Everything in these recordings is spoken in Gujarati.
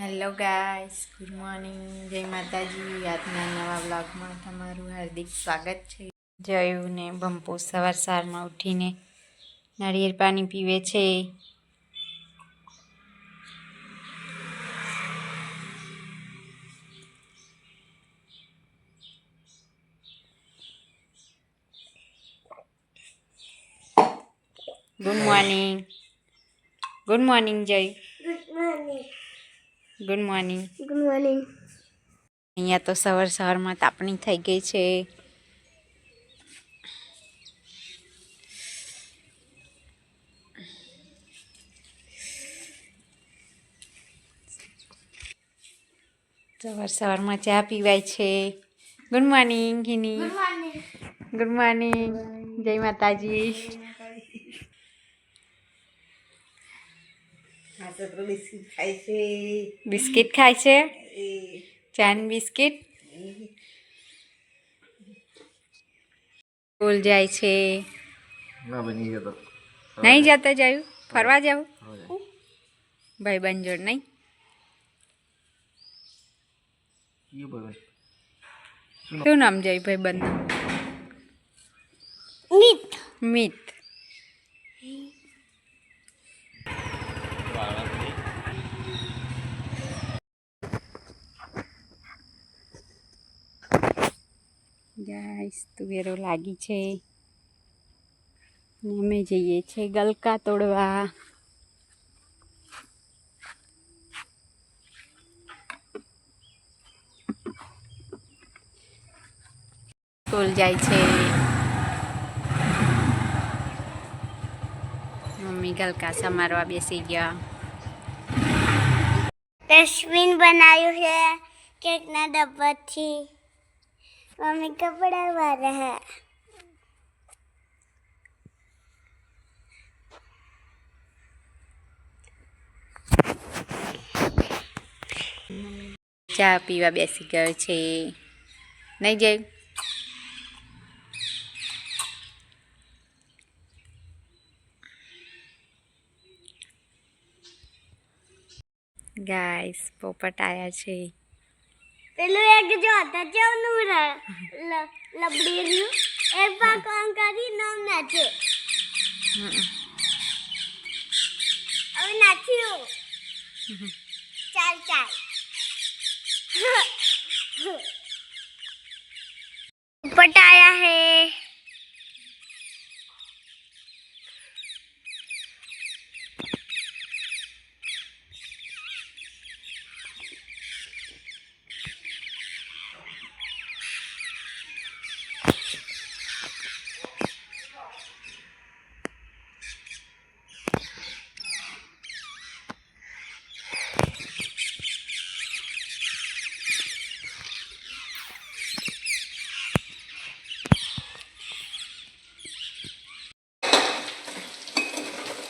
હેલો ગાઈસ ગુડ મોર્નિંગ જય માતાજી આજના નવા બ્લોગમાં તમારું હાર્દિક સ્વાગત છે. જયું ને બંપુ સવાર સવારમાં ઉઠીને નાળિયેર પાણી પીવે છે. ગુડ મોર્નિંગ ગુડ મોર્નિંગ જય ગુડ મોર્નિંગ ગુડ મોર્નિંગ અહીંયા તો સવાર સવારમાં તાપણી થઈ ગઈ છે. સવાર સવારમાં ચા પીવાય છે. ગુડ મોર્નિંગ હિની ગુડ મોર્નિંગ જય માતાજી આ તો પેલું બિસ્કિટ ખાય છે. બિસ્કિટ ખાય છે? એ. ચાન બિસ્કિટ? સ્કૂલ જાય છે. નહીં જતા. જાયું? ફરવા જાવ? ભાઈ બંજોડ નહીં? શું નામ જાય ભાઈ બંધ મિત. મિત. ગાઈસ તુવેરો લાગી છે અમે જઈએ છીએ ગલકા તોડવા સ્કૂલ જાય છે મમ્મી ગલકા સમારવા બેસી ગયા ડસ્ટબિન બનાવ્યું છે કેકના ડબ્બાથી મમ્મી કપડા વાળા है ચા પીવા બેસી ગયો છે. નહીં જય ગાઈસ, પોપટ આવ્યા છે. પેલું એક જો હતા જેવનું લબડી રહ્યું એ પણ કોણ કરી નામ નાચે હવે નાચ્યું. ચાલ ચાલ.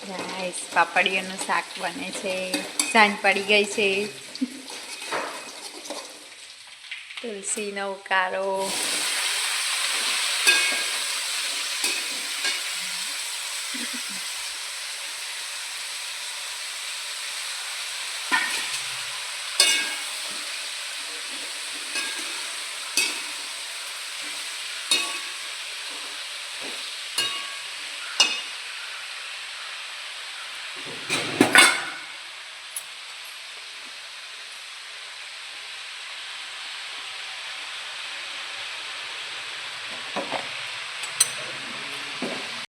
રાઈસ પાપડીઓનું શાક બને છે. સાંજ પડી ગઈ છે. તુલસીનો ઉકાળો.